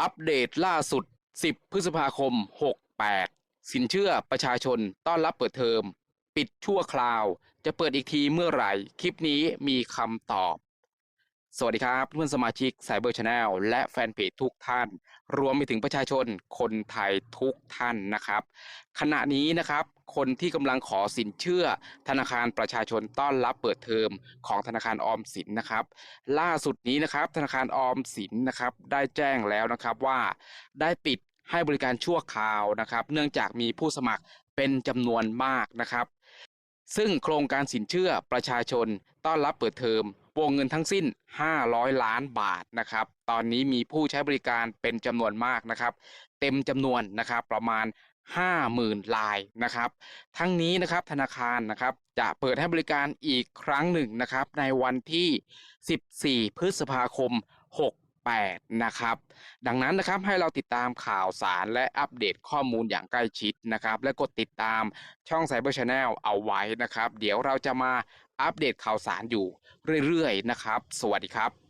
อัปเดตล่าสุด 10 พฤษภาคม 68 สินเชื่อประชาชนต้อนรับเปิดเทอม ปิดชั่วคราว จะเปิดอีกทีเมื่อไหร่ คลิปนี้มีคำตอบ สวัสดีครับเพื่อนสมาชิกไซเบอร์ชาแนลและแฟนเพจทุกท่าน รวมไปถึงประชาชนคนไทยทุกท่านนะครับ ขณะนี้นะครับคนที่กำลังขอสินเชื่อ ธนาคารประชาชนต้อนรับเปิดเทอมของธนาคารออมสินนะครับ ล่าสุดนี้นะครับ ธนาคารออมสินนะครับ ได้แจ้งแล้วนะครับว่า ได้ปิดให้บริการชั่วคราวนะครับ เนื่องจากมีผู้สมัครเป็นจำนวนมากนะครับซึ่งโครงการสินเชื่อประชาชนต้อนรับเปิดเทอม วงเงินทั้งสิ้น 500 ล้านบาทนะครับ ตอนนี้มีผู้ใช้บริการเป็นจำนวนมากนะครับ เต็มจำนวนนะครับประมาณ 50,000ลายนะครับ ทั้งนี้นะครับธนาคารนะครับจะเปิดให้บริการอีกครั้งหนึ่งนะครับในวันที่ 14 พฤษภาคม 68นะครับดังนั้นนะครับให้เราติดตามข่าวสารและอัปเดตข้อมูลอย่างใกล้ชิดนะครับ และกดติดตามช่อง Cyber Channel เอาไว้นะครับ เดี๋ยวเราจะมา อัปเดตข่าวสารอยู่เรื่อยๆนะครับ สวัสดีครับ